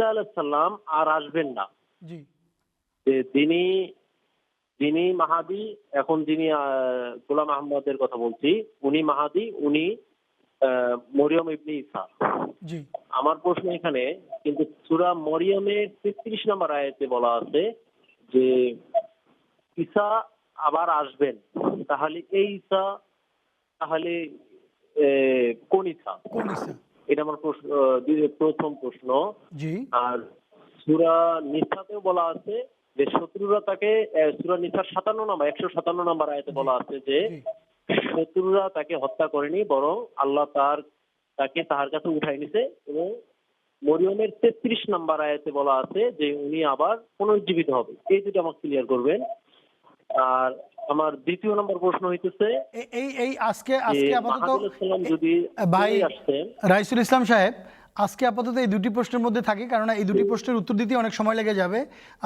ঈসা আলাইসাল্লাম আর আসবেন না। তিনি যিনি মাহাদি এখন যিনি গোলাম আহমদের কথা বলছি উনি মাহাদি উনি মরিয়ম ইবনি ঈসা। জি। আমার প্রশ্ন এখানে কিন্তু সুরা মরিয়মের তেত্রিশ নম্বর আয়াতে বলা আছে যে ঈসা আবার আসবেন। তাহলে এই ঈসা তাহলে কোন ঈসা? কোন ইসা এটা আমার প্রশ্ন প্রথম প্রশ্ন। আর সুরা নিসাতেও বলা আছে যে শত্রুরা তাকে সুরা নিসার সাতান্ন নম্বর একশো সাতান্ন নম্বর আয়াতে বলা আছে যে শত্রুরা তাকে হত্যা করেনি বরং আল্লাহ তার তাকে তাহার কাছে উঠাই নিছে এবং মরিয়মের তেত্রিশ নাম্বার আয়াতে বলা আছে যে উনি আবার পুনর্জীবিত হবে। এই দুটো আমাকে ক্লিয়ার করবেন। আর আমার দ্বিতীয় নম্বর প্রশ্ন হইতেছে এই এই আজকে আজকে আপাতত যদি ভাই রাইসুল ইসলাম সাহেব আজকে আপাতত এই দুটি প্রশ্নের মধ্যে থাকি কারণ এই দুটি প্রশ্নের উত্তর দিতে অনেক সময় লেগে যাবে।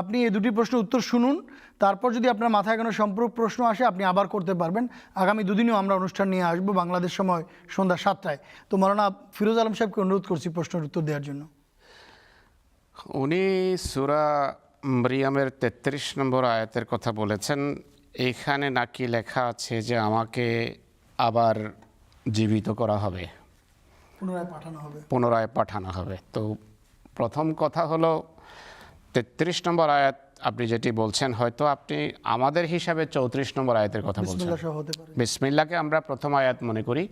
আপনি এই দুটি প্রশ্নের উত্তর শুনুন তারপর যদি আপনার মাথায় কোনো সম্পূর্ণ প্রশ্ন আসে আপনি আবার করতে পারবেন। আগামী দুদিনেও আমরা অনুষ্ঠান নিয়ে আসব বাংলাদেশ সময় সন্ধ্যা সাতটায়। তো মৌলানা ফিরোজ আলম সাহেবকে অনুরোধ করছি প্রশ্নের উত্তর দেওয়ার জন্য। উনি সুরা মরিয়ামের তেত্রিশ নম্বর আয়াতের কথা বলেছেন এখানে নাকি লেখা আছে যে আমাকে আবার জীবিত করা হবে। পুনরায় পাঠানো হবে। পুনরায় পাঠানো হবে। তো প্রথম কথা হলো তেত্রিশ নম্বর আয়াত আপনি যেটি বলছেন হয়তো আপনি আমাদের হিসাবে চৌত্রিশ নম্বর আয়াতের কথা বলছেন। বিসমিল্লাকে আমরা প্রথম আয়াত মনে করি।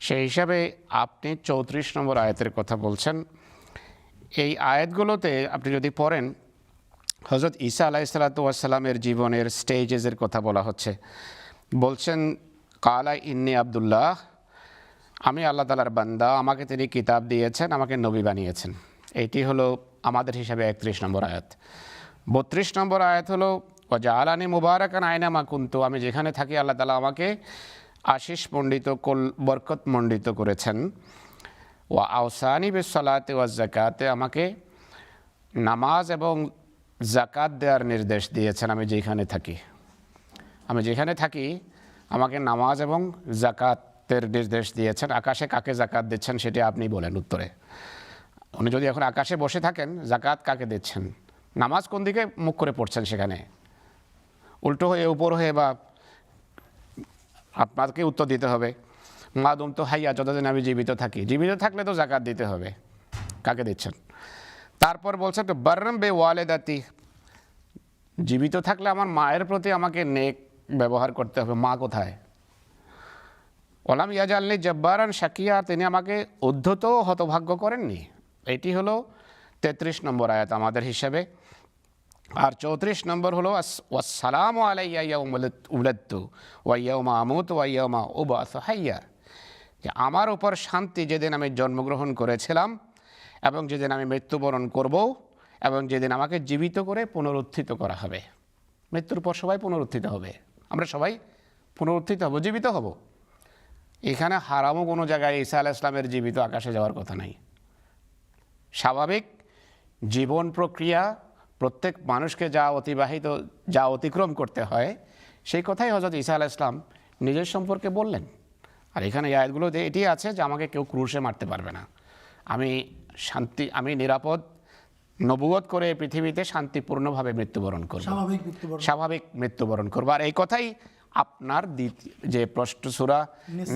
সেই হিসাবে আপনি চৌত্রিশ নম্বর আয়াতের কথা বলছেন। এই আয়াতগুলোতে আপনি যদি পড়েন হজরত ঈসা আলাহ সালাতামের জীবনের স্টেজেসের কথা বলা হচ্ছে। বলছেন, কালা ইন্নি আবদুল্লাহ, আমি আল্লাহ তালার বান্দা, আমাকে তিনি কিতাব দিয়েছেন, আমাকে নবী বানিয়েছেন। এটি হলো আমাদের হিসাবে একত্রিশ নম্বর আয়াত। বত্রিশ নম্বর আয়াত হলো ওজা আলানি মুবারকান আয়না মা কুন্তু আমি যেখানে থাকি আল্লাহ তালা আমাকে আশিস মণ্ডিত কল বরকত মণ্ডিত করেছেন। ও আওসানি বিসলাতে ওয়া জাকাতে আমাকে নামাজ এবং জাকাত দেওয়ার নির্দেশ দিয়েছেন আমি যেখানে থাকি। আমি যেখানে থাকি, আমাকে নামাজ এবং জাকাতের নির্দেশ দিয়েছেন। আকাশে কাকে জাকাত দিচ্ছেন সেটি আপনি বলেন উত্তরে। উনি যদি এখন আকাশে বসে থাকেন, জাকাত কাকে দিচ্ছেন? নামাজ কোন দিকে মুখ করে পড়ছেন সেখানে? উল্টো হয়ে, উপর হয়ে বা আপনাকে উত্তর দিতে হবে। মাদুম তো হাইয়া যতদিন আমি জীবিত থাকি। জীবিত থাকলে তো জাকাত দিতে হবে। কাকে দিচ্ছেন? তারপর বলছেন তো বার্রম বে ওয়ালেদাতি। জীবিত থাকলে আমার মায়ের প্রতি আমাকে নেক ব্যবহার করতে হবে। মা কোথায়? ওলাম ইয়াজালনি জব্বারান শাকিয়া, তিনি আমাকে উদ্ধত হতভাগ্য করেননি। এটি হলো তেত্রিশ নম্বর আয়াত আমাদের হিসাবে। আর চৌত্রিশ নম্বর হলো ওয়াসালাম আলাইয়া উলত্তু ওয়াইয়াউমা আমুত ওয়াইয়াউমা উবাস হাইয়া। আমার উপর শান্তি যেদিন আমি জন্মগ্রহণ করেছিলাম এবং যেদিন আমি মৃত্যুবরণ করব এবং যেদিন আমাকে জীবিত করে পুনরুত্থিত করা হবে। মৃত্যুর পর সবাই পুনরুত্থিত হবে। আমরা সবাই পুনরুত্থিত হব, জীবিত হব। এখানে হারামও কোনো জায়গায় ঈসা আলাহ ইসলামের জীবিত আকাশে যাওয়ার কথা নাই। স্বাভাবিক জীবন প্রক্রিয়া, প্রত্যেক মানুষকে যা অতিবাহিত, যা অতিক্রম করতে হয়, সেই কথাই হজরত ঈসা আলাহ ইসলাম নিজের সম্পর্কে বললেন। আর এখানে আয়াতগুলোতে এটি আছে যে আমাকে কেউ ক্রুশে মারতে পারবে না। আমি শান্তি আমি নিরাপদ। নবুয়ত করে পৃথিবীতে শান্তিপূর্ণভাবে মৃত্যুবরণ করব। স্বাভাবিক মৃত্যুবরণ। করব। আর এই কথাই আপনার দ্বিতীয় যে প্রশ্ন সুরা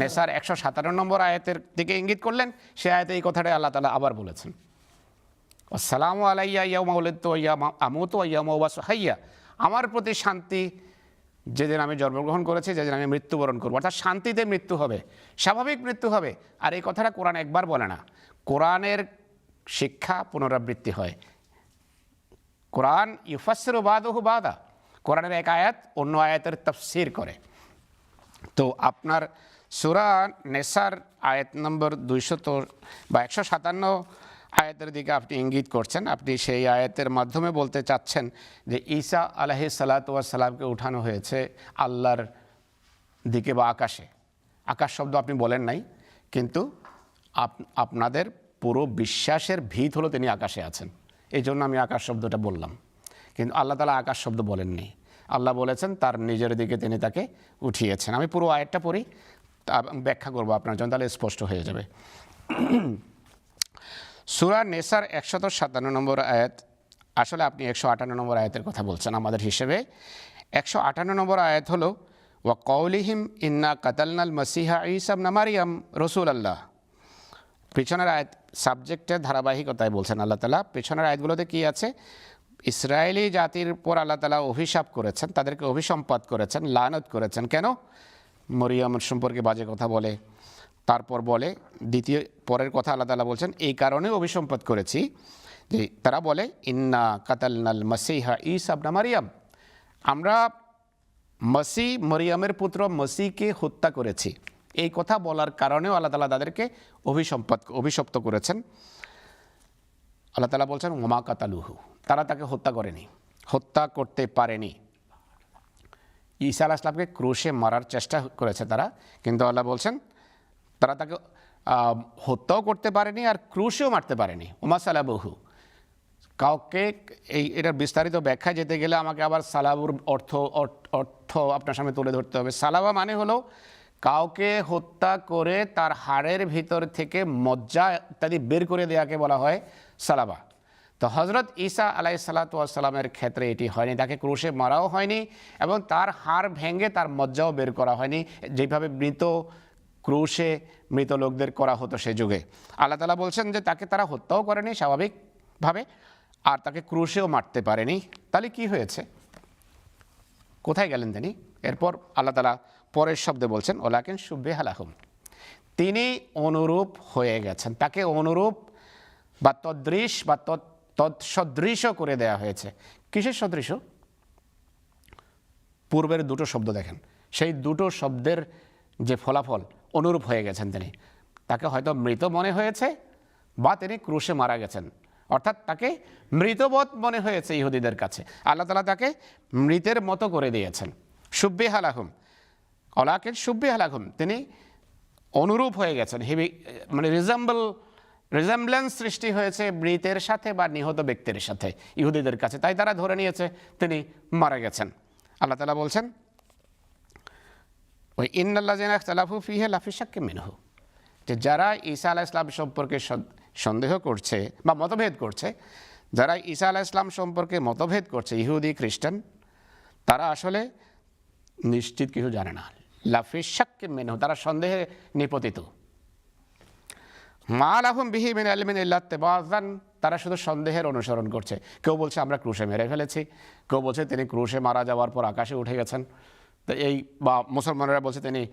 নেসার। একশো সাতান্ন নম্বর আয়াতের দিকে ইঙ্গিত করলেন সে আয়াতে এই কথাটাই আল্লাহ তালা আবার বলেছেন। আসসালামু আলাইয়া আমুতু ওয়া ইয়াউমা উবাসু। হাইয়া আমার প্রতি শান্তি যেদিন আমি জন্মগ্রহণ করেছি যেদিন আমি মৃত্যুবরণ করব। অর্থাৎ শান্তিতে মৃত্যু হবে স্বাভাবিক মৃত্যু হবে। আর এই কথাটা কোরআন একবার বলে না। কোরআনের শিক্ষা পুনরাবৃত্তি হয়। কোরআন ইউফাসির বাদহু বাদা কোরআনের এক আয়াত, অন্য আয়াতের তফসির করে। তো আপনার সুরা নেসার আয়াত নম্বর দুইশত বা একশো সাতান্ন আয়াতের দিকে আপনি ইঙ্গিত করছেন। আপনি সেই আয়াতের মাধ্যমে বলতে চাচ্ছেন যে ঈসা আলাহি সালাতামকে উঠানো হয়েছে আল্লাহর দিকে বা আকাশে। আকাশ শব্দ আপনি বলেন নাই, কিন্তু আপ- আপনাদের পুরো বিশ্বাসের ভিত হলো তিনি আকাশে আছেন। এই জন্য আমি আকাশ শব্দটা বললাম। কিন্তু আল্লাহ তালা আকাশ শব্দ বলেননি। আল্লাহ বলেছেন, তার নিজের দিকে তিনি তাকে উঠিয়েছেন। আমি পুরো আয়াতটা পড়ি ব্যাখ্যা করব আপনার জন্য, তাহলে স্পষ্ট হয়ে যাবে। সুরা নেসার একশত সাতান্ন নম্বর আয়াত, আসলে আপনি একশো আটান্ন নম্বর আয়াতের কথা বলছেন আমাদের হিসেবে। একশো আটান্ন নম্বর আয়াত হলো, ওয়া কৌলিহিম ইন্না কাতালনাল মসিহা ইসাম নামারিয়াম রসুল আল্লাহ পিছনের আয়াত সাবজেক্টের ধারাবাহিকতায় বলছেন আল্লাহ তালা। পিছনের আয়াতগুলোতে কি আছে? ইসরায়েলি জাতির উপর আল্লাহ তালা অভিশাপ করেছেন, তাদেরকে অভিসম্পাদ করেছেন, লানত করেছেন। কেন? মরিয়ম সম্পর্কে বাজে কথা বলে। তারপর বলে, দ্বিতীয়, পরের কথা আল্লাহ তালা বলছেন, এই কারণে অভিসম্পাদ করেছি যে তারা বলে, ইন্না কাতালনাল মসিহা ইসাবনা মারিয়াম। আমরা মসি মরিয়মের পুত্র মসিকে হত্যা করেছি। এই কথা বলার কারণেও আল্লাহ তালা তাদেরকে অভিসম্পদ, অভিশপ্ত করেছেন। আল্লাহ তালা বলছেন ওমা কাতালুহু। তারা তাকে হত্যা করেনি, হত্যা করতে পারেনি। ঈসা আলাহ ইসলামকে ক্রুশে মারার চেষ্টা করেছে তারা, কিন্তু আল্লাহ বলছেন, তারা তাকে হত্যাও করতে পারেনি আর ক্রুশেও মারতে পারেনি। ওমা সালাবহু। কাউকে এই, এটার বিস্তারিত ব্যাখ্যা যেতে গেলে আমাকে আবার সালাবুর অর্থ অর্থ- অর্থ আপনার সামনে তুলে ধরতে হবে। সালাবা মানে হলো কাউকে হত্যা করে তার হাড়ের ভিতর থেকে মজ্জা ইত্যাদি বের করে দেওয়াকে বলা হয় সালাবা। তো হজরত ঈসা আলাই সালাতামের ক্ষেত্রে এটি হয়নি, তাকে ক্রুশে মারাও হয়নি এবং তার হাড় ভেঙে তার মজ্জাও বের করা হয়নি, যেভাবে মৃত ক্রুশে মৃত লোকদের করা হতো সে যুগে। আল্লাহ তালা বলছেন যে তাকে তারা হত্যাও করেনি স্বাভাবিকভাবে, আর তাকে ক্রুশেও মারতে পারেনি। তাহলে কি হয়েছে? কোথায় গেলেন তিনি? এরপর আল্লাহ তালা পরের শব্দে বলছেন, ওলাকেন সুব্বে হালাহুম তিনি অনুরূপ হয়ে গেছেন। তাকে অনুরূপ বা তদৃশ বা তৎ- তৎসদৃশ করে দেয়া হয়েছে। কিসের সদৃশ? পূর্বের দুটো শব্দ দেখেন। সেই দুটো শব্দের যে ফলাফল, অনুরূপ হয়ে গেছেন তিনি। তাকে হয়তো মৃত মনে হয়েছে বা তিনি ক্রুশে মারা গেছেন। অর্থাৎ তাকে মৃতবোধ মনে হয়েছে ইহুদিদের কাছে। আল্লাহ তালা তাকে মৃতের মতো করে দিয়েছেন। সুব্বে হালাহুম অলাকের সুব্বে হালাহুম তিনি অনুরূপ হয়ে গেছেন। হেবি মানে রিজেম্বল রিজেম্বলেন্স সৃষ্টি হয়েছে মৃতের সাথে বা নিহত ব্যক্তির সাথে, ইহুদিদের কাছে। তাই তারা ধরে নিয়েছে তিনি মারা গেছেন। আল্লাহ তালা বলছেন, ওই ইন্নাল্লাহ জেনা তালাফু ফিহে লাফিসাক্কে মিনহু। যে যারা ঈসা আলাহ ইসলাম সম্পর্কে সন্দেহ করছে বা মতভেদ করছে, যারা ঈসা আলাহ ইসলাম সম্পর্কে মতভেদ করছে, ইহুদি, খ্রিস্টান, তারা আসলে নিশ্চিত কিছু জানে না। লাফিসাক্কে মিনহু, তারা সন্দেহে নিপতিত। মা আলাহম বিহি মিন আলমিন ইল্লাত্তেবাজান তারা শুধু সন্দেহের অনুসরণ করছে। কেউ বলছে, আমরা ক্রুশে মেরে ফেলেছি। কেউ বলছে, তিনি ক্রুশে মারা যাওয়ার পর আকাশে উঠে গেছেন। তো এই, বা মুসলমানরা বলছে, তিনি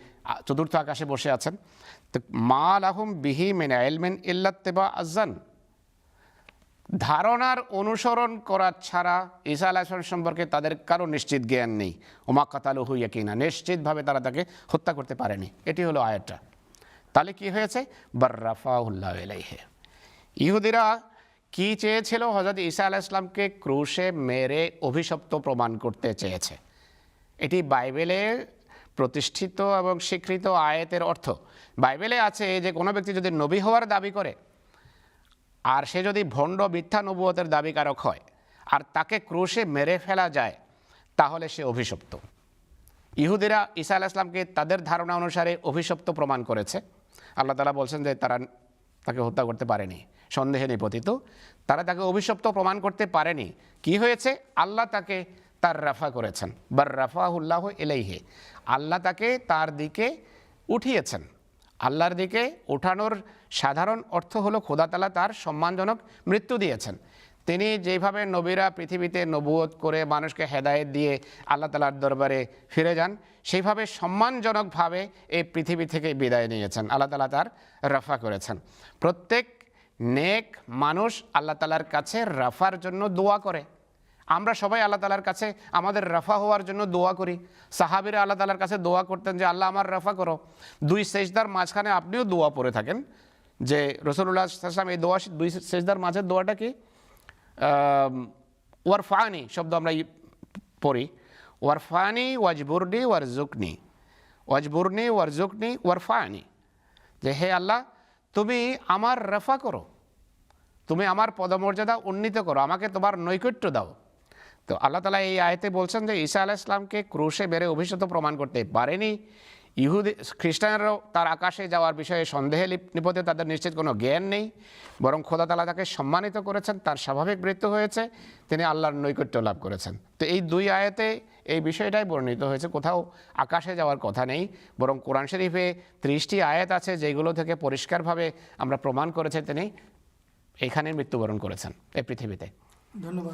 চতুর্থ আকাশে বসে আছেন। তো মা আলাহম বিহি মিন আলমিন ইল্লাত্তেবা আজান ধারণার অনুসরণ করা ছাড়া ঈসা আলাহ সম্পর্কে তাদের কারও নিশ্চিত জ্ঞান নেই। ওমা কাতালুহু ইয়াকিনা, নিশ্চিতভাবে তারা তাকে হত্যা করতে পারেনি। এটি হলো আয়াতটা। তাহলে কি হয়েছে? বার্রাফাউল্লাহ এলাইহে ইহুদিরা কি চেয়েছিল? হজরত ঈসা আলাহ ইসলামকে ক্রুশে মেরে অভিশপ্ত প্রমাণ করতে চেয়েছে। এটি বাইবেলে প্রতিষ্ঠিত এবং স্বীকৃত আয়াতের অর্থ। বাইবেলে আছে যে কোনো ব্যক্তি যদি নবী হওয়ার দাবি করে আর সে যদি ভণ্ড মিথ্যা নবুয়তের দাবিকারক হয়, আর তাকে ক্রুশে মেরে ফেলা যায়, তাহলে সে অভিশপ্ত। ইহুদিরা ঈসা আলাহ ইসলামকে তাদের ধারণা অনুসারে অভিশপ্ত প্রমাণ করেছে। আল্লাহ তালা বলছেন যে তারা তাকে হত্যা করতে পারেনি, সন্দেহে নিপতিত। তারা তাকে অভিশপ্ত প্রমাণ করতে পারেনি। কি হয়েছে? আল্লাহ তাকে তার রাফা করেছেন। বার রাফাহুল্লাহ এলাইহে আল্লাহ তাকে তার দিকে উঠিয়েছেন। আল্লাহর দিকে ওঠানোর সাধারণ অর্থ হলো খোদা তালা তার সম্মানজনক মৃত্যু দিয়েছেন। তিনি যেভাবে নবীরা পৃথিবীতে নবুয়ত করে মানুষকে হেদায়েত দিয়ে আল্লাহ তালার দরবারে ফিরে যান, সেইভাবে সম্মানজনকভাবে এই পৃথিবী থেকে বিদায় নিয়েছেন, আল্লাহ তালা তার রাফা করেছেন। প্রত্যেক নেক মানুষ আল্লাহ তালার কাছে রাফার জন্য দোয়া করে। আমরা সবাই আল্লাহ তালার কাছে আমাদের রাফা হওয়ার জন্য দোয়া করি। সাহাবিরা আল্লাহ তালার কাছে দোয়া করতেন যে, আল্লাহ আমার রাফা করো। দুই সেজদার মাঝখানে আপনিও দোয়া পড়ে থাকেন যে রসুল্লাহ আসলাম এই দোয়া দুই সেজদার মাঝের দোয়াটা কি? ওয়ারফানি শব্দ আমরা পড়ি। ওয়ারফানি ওয়াজবুরনি ওয়ারজুকনি ওয়াজবুরনি ওয়ারজুকনি ওয়ারফানি যে, হে আল্লাহ, তুমি আমার রফা করো। তুমি আমার পদমর্যাদা উন্নীত করো। আমাকে তোমার নৈকট্য দাও। তো আল্লাহ তালা এই আয়তে বলছেন যে ঈসা আলাহ ইসলামকে ক্রুশে বেড়ে অভিশত প্রমাণ করতে পারেনি। ইহুদি, খ্রিস্টানরাও তার আকাশে যাওয়ার বিষয়ে সন্দেহে নিপথে তাদের নিশ্চিত কোনো জ্ঞান নেই। বরং খোদা তালা তাকে সম্মানিত করেছেন, তার স্বাভাবিক মৃত্যু হয়েছে, তিনি আল্লাহর নৈকট্য লাভ করেছেন। তো এই দুই আয়াতে এই বিষয়টাই বর্ণিত হয়েছে, কোথাও আকাশে যাওয়ার কথা নেই। বরং কোরআন শরীফে ত্রিশটি আয়াত আছে, যেগুলো থেকে পরিষ্কারভাবে আমরা প্রমাণ করেছে তিনি এখানে মৃত্যুবরণ করেছেন এই পৃথিবীতে। ধন্যবাদ।